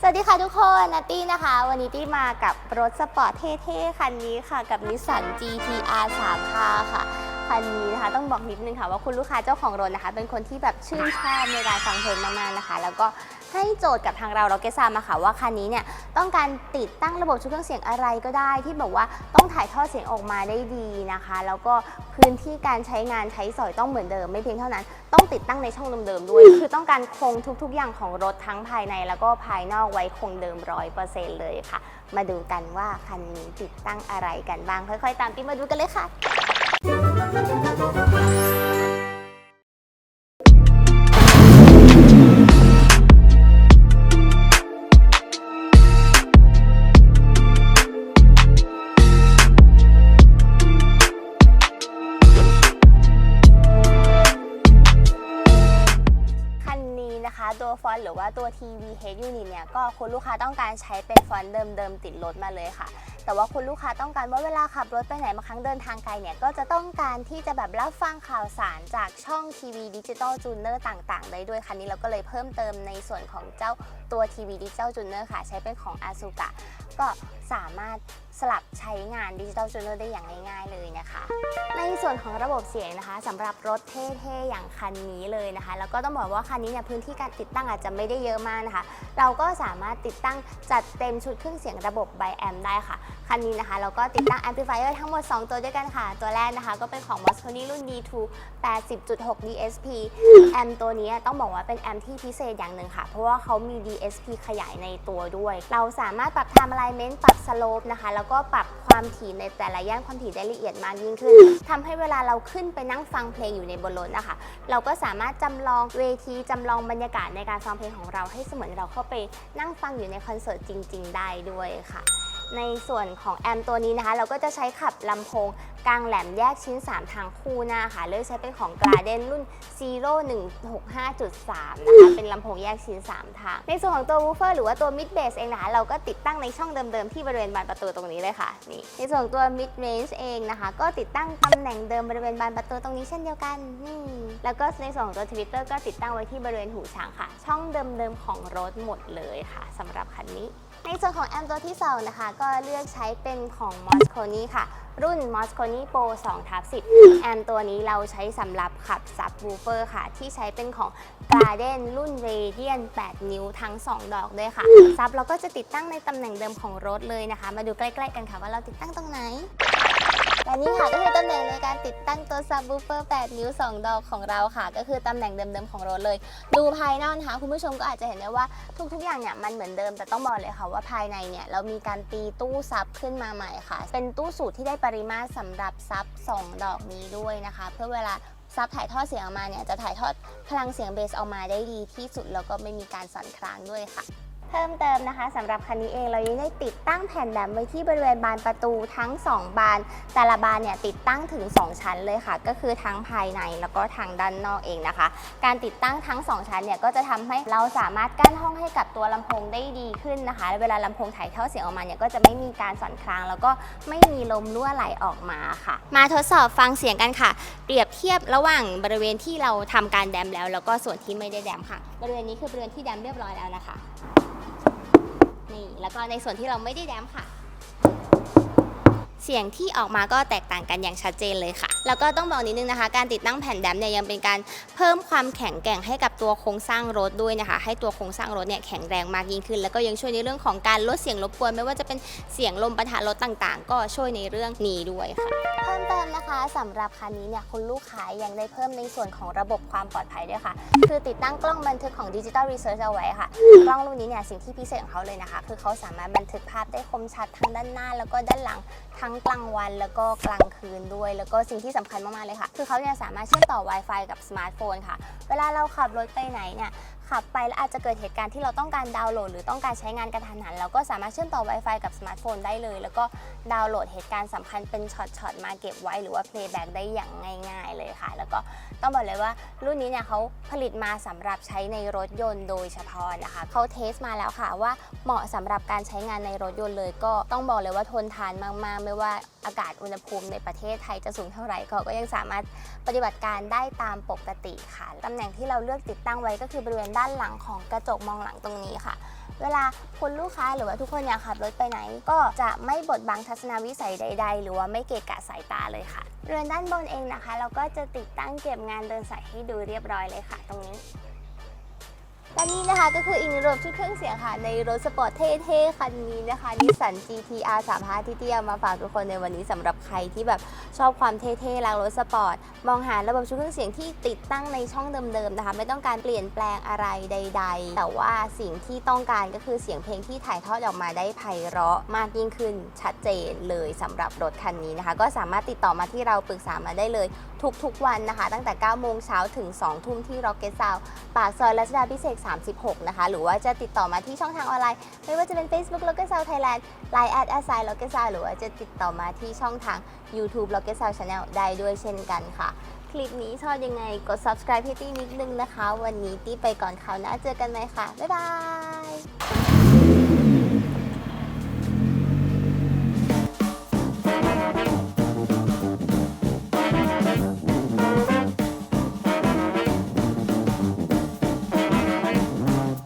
สวัสดีค่ะทุกคนนัตตี้นะคะ วันนี้ตี้มากับรถสปอร์ตเท่ๆ คันนี้ค่ะ กับนิสสัน GTR 3ค่าค่ะ คันนี้นะคะ ต้องบอกนิดนึงค่ะว่าคุณลูกค้าเจ้าของรถนะคะ เป็นคนที่แบบชื่นชอบในการฟังเพลงมากๆนะคะ แล้วก็ ให้โจทย์กับทางเราเราเกซามาค่ะว่าคันนี้เนี่ยต้องการติดตั้งระบบชุดเครื่องเสียงอะไรก็ได้ ที่แบบว่าต้องถ่ายทอดเสียงออกมาได้ดีนะคะ แล้วก็พื้นที่การใช้งานใช้สอยต้องเหมือนเดิม ไม่เพียงเท่านั้น ต้องติดตั้งในช่องเดิมๆด้วย คือต้องการคงทุกๆ อย่างของรถทั้งภายในแล้วก็ภายนอกไว้คงเดิมร้อยเปอร์เซ็นต์เลยค่ะ มาดูกันว่าคันนี้ติดตั้งอะไรกันบ้างค่อย ๆ ตามที่มาดูกันเลยค่ะ อนต์หรือว่าตัว TVH Unit เนี่ยก็คุณลูกค้าต้องการใช้เป็นฟอนต์เดิมๆติดรถมาเลยค่ะ แต่ว่าคุณลูกค้าต้องการว่าเวลาขับรถไปไหนบางครั้งเดินทางไกลเนี่ยก็จะต้องการที่จะแบบรับฟังข่าวสารจากช่องทีวีดิจิตอลจูเนอร์ต่างๆ ได้ด้วยคันนี้เราก็เลยเพิ่มเติมในส่วนของเจ้าตัวทีวีดิจิตอลจูเนอร์ค่ะ ใช้เป็นของ a า u กะก็สามารถสลับใช้งานดิจิตอลจูเนอร์ได้อย่างง่ายๆเลยนะคะ ส่วนของระบบเสียงนะคะสำหรับรถเท่ๆอย่างคันนี้เลยนะคะ แล้วก็ต้องบอกว่าคันนี้เนี่ยพื้นที่การติดตั้งอาจจะไม่ได้เยอะมากนะคะ เราก็สามารถติดตั้งจัดเต็มชุดเครื่องเสียงระบบไบแอมได้ค่ะ คันนี้นะคะเราก็ติดตั้งแอมพลิฟายเออร์ทั้งหมด 2 ตัวด้วยกันค่ะ ตัวแรกนะคะก็เป็นของ m o s c o n i รุ่น D2 80.6 DSP แอมตัวนี้ต้องบอกว่าเป็นแอมที่พิเศษอย่างหนึ่งค่ะ เพราะว่าเขามี DSP ขยายในตัวด้วย เราสามารถปรับ time alignment ปรับ slope นะคะ แล้วก็ปรับความถี่ในแต่ละย่านความถี่ได้ละเอียดมากยิ่งขึ้นทำให้เวลาเราขึ้นไปนั่งฟังเพลงอยู่ในบนรถนะคะเราก็สามารถจำลองเวทีจำลองบรรยากาศในการฟังเพลงของเราให้เสมือนเราเข้าไปนั่งฟังอยู่ในคอนเสิร์ตจริง ๆ ได้ด้วยค่ะ ในส่วนของแอมตัวนี้นะคะ เราก็จะใช้ขับลำโพงกลางแหลมแยกชิ้น 3 ทางคู่หน้าค่ะเลือกใช้เป็นของ g r a d e n รุ่น 0165.3 นะคะ เป็นลำโพงแยกชิ้น 3 ทาง ในส่วนของตัว woofer หรือว่าตัว mid bass เองนะคะ เราก็ติดตั้งในช่องเดิมๆ ที่บริเวณบานประตูตรงนี้เลยค่ะ นี่ ในส่วนของตัว mid range เองนะคะ ก็ติดตั้งตำแหน่งเดิมบริเวณบานประตูตรงนี้เช่นเดียวกัน นี่ แล้วก็ในส่วนของตัว Twitter ก็ติดตั้งไว้ที่บริเวณหูช้างค่ะ ช่องเดิมๆของรถหมดเลยค่ะสำหรับคันนี้ ในส่วนของแอมตัวที่2นะคะ ก็เลือกใช้เป็นของ m o s c o n i ค่ะ รุ่น m o s c o n i Pro 2ทับ10 แอมตัวนี้เราใช้สำหรับขับซับวูเฟอร์ค่ะ ที่ใช้เป็นของ g a r d e n รุ่น Radian 8 นิ้วทั้ง 2 ดอกด้วยค่ะ ซับเราก็จะติดตั้งในตำแหน่งเดิมของรถเลยนะคะ มาดูใกล้ ๆ กันค่ะว่าเราติดตั้งตรงไหน และนี่ค่ะก็คือตำแหน่งในการติดตั้งตัวซับ w ูเฟอร์8นิ้ว 2 ดอกของเราค่ะ ก็คือตำแหน่งเดิมๆของรถเลย ดูภายนอกนะคะ คุณผู้ชมก็อาจจะเห็นได้ว่าทุกๆอย่างเนี่ยมันเหมือนเดิมแต่ต้องบอกเลยค่ะว่าภายในเนี่ยเรามีการตีตู้ซับขึ้นมาใหม่ค่ะ เป็นตู้สูตรที่ได้ปริมาตรสำหรับซับ 2 ดอกนี้ด้วยนะคะ เพื่อเวลาซับถ่ายทอดเสียงออกมาเนี่ยจะถ่ายทอดพลังเสียงเบสออกมาได้ดีที่สุดแล้วก็ไม่มีการสั่นคลางด้วยค่ะ พิ่มเติมนะคะสำหรับคันนี้เองเรายังได้ติดตั้งแผ่นแหลมไว้ที่บริเวณบานประตูทั้ง 2 บาน แต่ละบานเนี่ยติดตั้งถึง 2 ชั้นเลยค่ะ ก็คือทั้งภายในแล้วก็ทางด้านนอกเองนะคะ การติดตั้งทั้ง 2 ชั้นเนี่ยก็จะทำให้เราสามารถกั้นห้องให้กับตัวลำโพงได้ดีขึ้นนะคะและเวลาลำโพงถ่ายเทอดเสียงออกมาเนี่ยก็จะไม่มีการสั่นคลาง แล้วก็ไม่มีลมรั่วไหลออกมาค่ะ มาทดสอบฟังเสียงกันค่ะ เปรียบเทียบระหว่างบริเวณที่เราทำการแดมแล้ว แล้วก็ส่วนที่ไม่ได้แดมค่ะ บริเวณนี้คือบริเวณที่แดมเรียบร้อยแล้วนะคะ นี่แล้วก็ในส่วนที่เราไม่ได้แดมค่ะ เสียงที่ออกมาก็แตกต่างกันอย่างชัดเจนเลยค่ะ แล้วก็ต้องบอกนิดนึงนะคะ การติดตั้งแผ่นแดมเนี่ยยังเป็นการเพิ่มความแข็งแกร่งให้กับตัวโครงสร้างรถด้วยนะคะ ให้ตัวโครงสร้างรถเนี่ยแข็งแรงมากยิ่งขึ้น แล้วก็ยังช่วยในเรื่องของการลดเสียงรบกวนไม่ว่าจะเป็นเสียงลมปะทะรถต่างๆ ก็ช่วยในเรื่องนี้ด้วยค่ะเพิ่มเติมนะคะสำหรับคันนี้เนี่ยคุณลูกค้ายังได้เพิ่มในส่วนของระบบความปลอดภัยด้วยค่ะ คือติดตั้งกล้องบันทึกของ Digital Research เอาไว้ค่ะกล้องรุ่นนี้เนี่ยสิ่งที่พิเศษของเขาเลยนะคะ คือเขาสามารถบันทึกภาพได้คมชัดทั้งด้านหน้า แล้วก็ด้านหลังทั้งกลางวันแล้วก็กลางคืนด้วย แล้วก็สิ่งที่สำคัญมากๆเลยค่ะ คือเขาเนี่ยสามารถเชื่อมต่อ Wi-Fi กับสมาร์ทโฟนค่ะ เวลาเราขับรถไปไหนเนี่ย ขับไปแล้วอาจจะเกิดเหตุการณ์ที่เราต้องการดาวน์โหลด หรือต้องการใช้งานกระทันหันเราก็สามารถเชื่อมต่อ Wi-Fi กับสมาร์ทโฟนได้เลย แล้วก็ดาวน์โหลดเหตุการณ์สำคัญเป็นช็อตๆมาเก็บไว้ หรือว่า playback ได้อย่างง่าย ๆ เลยค่ะ แล้วก็ต้องบอกเลยว่ารุ่นนี้เนี่ยเขาผลิตมาสำหรับใช้ในรถยนต์โดยเฉพาะนะคะเขาเทสมาแล้วค่ะว่าเหมาะสำหรับการใช้งานในรถยนต์เลย ก็ต้องบอกเลยว่าทนทานมากๆ ไม่ว่าอากาศอุณหภูมิในประเทศไทยจะสูงเท่าไหร่เขาก็ยังสามารถปฏิบัติการได้ตามปกติค่ะตำแหน่งที่เราเลือกติดตั้งไว้ก็คือบริเวณด้านหลังของกระจกมองหลังตรงนี้ค่ะ เวลาคุณลูกค้าหรือว่าทุกคนอยากขับรถไปไหน ก็จะไม่บดบังทัศนวิสัยใด ๆ หรือว่าไม่เกะกะสายตาเลยค่ะ เรือนด้านบนเองนะคะ เราก็จะติดตั้งเก็บงานเดินสายให้ดูเรียบร้อยเลยค่ะ ตรงนี้ และนี่นะคะก็คืออีกหนึ่งระบบชุดเครื่องเสียงค่ะ ในรถสปอร์ตเท่ๆคันนี้นะคะนิสสัน GTR 35ที่เตี้ยมาฝากทุกคนในวันนี้สำหรับใครที่แบบชอบความเท่ๆรักรถสปอร์ต มองหาระบบชุดเครื่องเสียงที่ติดตั้งในช่องเดิมๆนะคะ ไม่ต้องการเปลี่ยนแปลงอะไรใด ๆ แต่ว่าสิ่งที่ต้องการก็คือเสียงเพลงที่ถ่ายทอดออกมาได้ไพเราะมากยิ่งขึ้นชัดเจนเลยสำหรับรถคันนี้นะคะ ก็สามารถติดต่อมาที่เราปรึกษามาได้เลย ทุกๆวันนะคะ ตั้งแต่ 9 โมงเช้าถึง 2 ทุ่มที่ Rocket Sound ปากซอยรัชดาพิเศษ36 นะคะ หรือว่าจะติดต่อมาที่ช่องทางออนไลน์ ไม่ว่าจะเป็น Facebook Rocket Sound Thailand Line at a s i Rocket Sound หรือว่าจะติดต่อมาที่ช่องทาง YouTube Rocket Sound Channel ได้ด้วยเช่นกันค่ะ คลิปนี้ชอบยังไงกด subscribe ให้ตี้นิดนึงนะคะ วันนี้ตี้ไปก่อนคราวหน้าเจอกันไหมค่ะบ๊ายบาย